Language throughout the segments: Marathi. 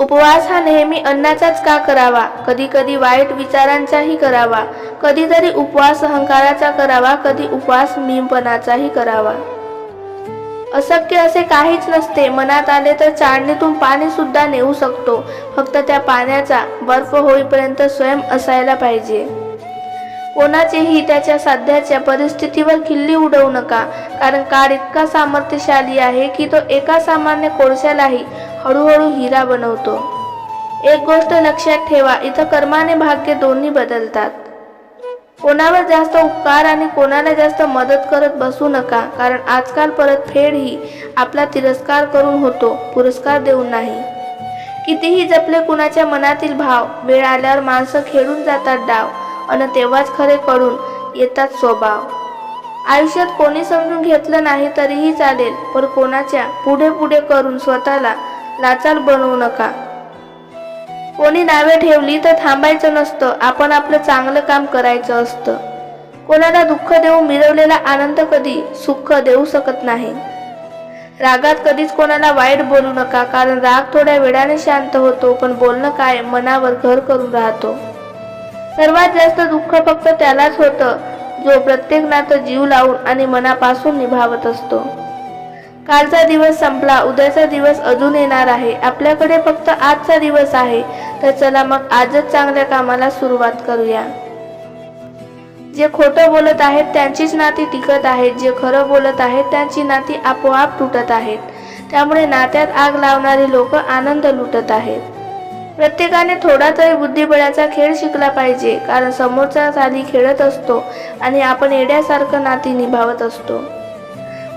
उपवास हा नेहमी अन्नाचाच का करावा? कधी कधी वाईट विचारांचाही करावा. कधीतरी उपवास अहंकाराचा करावा कधी उपवास मीमपणाचाही करावा. अशक्य असे काहीच नसते. मनात आले तर चाळणीतून पाणी सुद्धा नेऊ शकतो. फक्त त्या पाण्याचा बर्फ होईपर्यंत स्वयं असायला पाहिजे. कोणाचेही त्याच्या सध्याच्या परिस्थितीवर खिल्ली उडवू नका. कारण काळ इतका सामर्थ्यशाली आहे की तो एका सामान्य कोळशालाही हळूहळू हिरा बनवतो. एक गोष्ट लक्षात ठेवा इथं कर्माने भाग्य दोन्ही बदलतात. कोणावर जास्त उपकार आणि कोणाला जास्त मदत करत बसू नका कारण आजकाल परतफेड ही आपला तिरस्कार करून होतो पुरस्कार देऊन नाही. कितीही जपले कुणाच्या मनातील भाव वेळ आल्यावर माणसं खेळून जातात डाव अन तेव्हाच खरे करून येतात स्वभाव. आयुष्यात कोणी समजून घेतलं नाही तरीही चालेल पण कोणाच्या पुढे पुढे करून स्वतःला लाचार बनवू नका. कोणी नावे ठेवली तर थांबायचं नसतं. आपण आपलं चांगलं काम करायचं असतं. कोणाला दुःख देऊ मिळवलेला आनंद कधी सुख देऊ शकत नाही. रागात कधीच कोणाला वाईट बोलू नका कारण राग थोड्या वेळाने शांत होतो पण बोलणं काय मनावर घर करून राहतो. सर्वात जास्त दुःख फक्त त्यालाच होतं जो प्रत्येक नातं जीव लावून आणि मनापासून निभावत असतो. कालचा दिवस संपला उद्याचा दिवस अजून येणार आहे. आपल्याकडे फक्त आजचा दिवस आहे. तर चला मग आजच चांगल्या कामाला सुरुवात करूया. जे खोटं बोलत आहेत त्यांचीच नाती टिकत आहेत. जे खरं बोलत आहेत त्यांची नाती आपोआप तुटत आहेत. त्यामुळे नात्यात आग लावणारी लोक आनंद लुटत आहेत. प्रत्येकाने थोडा तरी बुद्धिबळाचा खेळ शिकला पाहिजे. कारण समोरचा साधी खेळत असतो आणि आपण येड्यासारखं नाती निभावत असतो.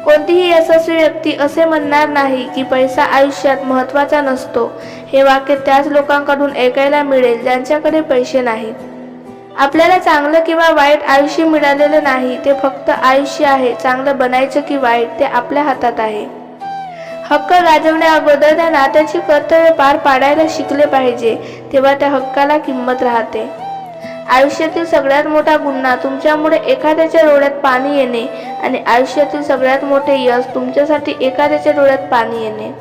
कोणतीही यशस्वी व्यक्ती असे म्हणणार नाही की पैसा आयुष्यात महत्त्वाचा नसतो. हे वाक्य त्याच लोकांकडून ऐकायला मिळेल ज्यांच्याकडे पैसे नाहीत. आपल्याला चांगलं किंवा वाईट आयुष्य मिळालेलं नाही ते फक्त आयुष्य आहे चांगलं बनायचं की वाईट ते आपल्या हातात आहे. हक्क गाजवण्या अगोदर त्या नात्याची कर्तव्य पार पाडायला शिकले पाहिजे तेव्हा त्या हक्काला किंमत राहते. आयुष्यातील सगळ्यात मोठा गुन्हा तुमच्यामुळे एखाद्याच्या डोळ्यात पाणी येणे आणि आयुष्यातील सगळ्यात मोठे यश तुमच्यासाठी एखाद्याच्या डोळ्यात पाणी येणे.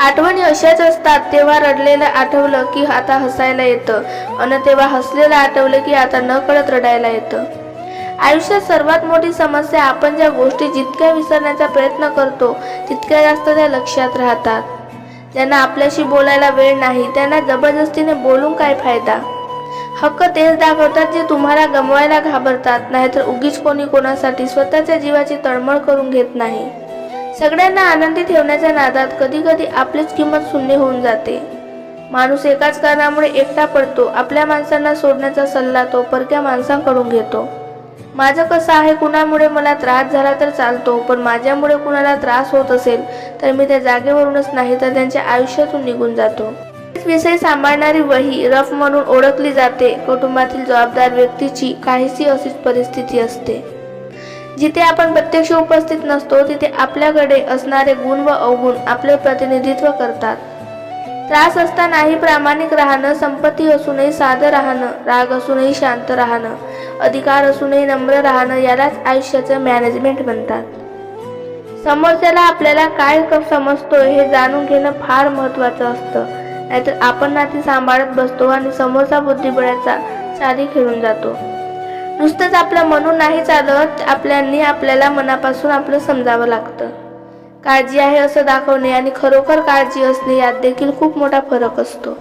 आठवणी अशाच असतात तेव्हा रडलेलं आठवलं की आता हसायला येतं आणि तेव्हा हसलेलं आठवलं की आता न कळत रडायला येतं. आयुष्यात सर्वात मोठी समस्या आपण ज्या गोष्टी जितक्या विसरण्याचा प्रयत्न करतो तितक्या जास्त त्या लक्षात राहतात. ज्यांना आपल्याशी बोलायला वेळ नाही त्यांना जबरदस्तीने बोलून काय फायदा? हक्क तेच दाखवतात जे तुम्हाला गमवायला घाबरतात नाहीतर उगीच कोणी कोणासाठी स्वतःच्या जीवाची तळमळ करून घेत नाही. सगळ्यांना आनंदी ठेवण्याच्या नादात कधी कधी आपलीच किंमत शून्य होऊन जाते. माणूस एकाच कारणामुळे एकटा पडतो आपल्या माणसांना सोडण्याचा सल्ला तो परक्या माणसांकडून घेतो. माझं कसं आहे कुणामुळे मला त्रास झाला तर चालतो पण माझ्यामुळे कुणाला त्रास होत असेल तर मी त्या जागेवरूनच नाही तर त्यांच्या आयुष्यातून निघून जातो. विषय सांभाळणारी वही रफ म्हणून ओळखली जाते. कुटुंबातील जबाबदार व्यक्तीची काहीशी अशीच परिस्थिती असते. जिथे आपण प्रत्यक्ष उपस्थित नसतो तिथे आपल्याकडे असणारे गुण व अवगुण आपले प्रतिनिधित्व करतात. त्रास असतानाही प्रामाणिक राहणं संपत्ती असूनही साधं राहणं राग असूनही शांत राहणं अधिकार असूनही नम्र राहणं यालाच आयुष्याचं मॅनेजमेंट म्हणतात. समोरच्याला आपल्याला काय समजतो समजतोय हे जाणून घेणं फार महत्त्वाचं असतं. नाहीतर आपण नाती सांभाळत बसतो आणि समोरचा बुद्धिबळाचा साधी खेळून जातो. नुसतंच आपलं म्हणून नाही चालत आपल्यांनी आपल्याला मनापासून आपलं समजावं लागतं. काळजी आहे असं दाखवणे आणि खरोखर काळजी असणे यात देखील खूप मोठा फरक असतो.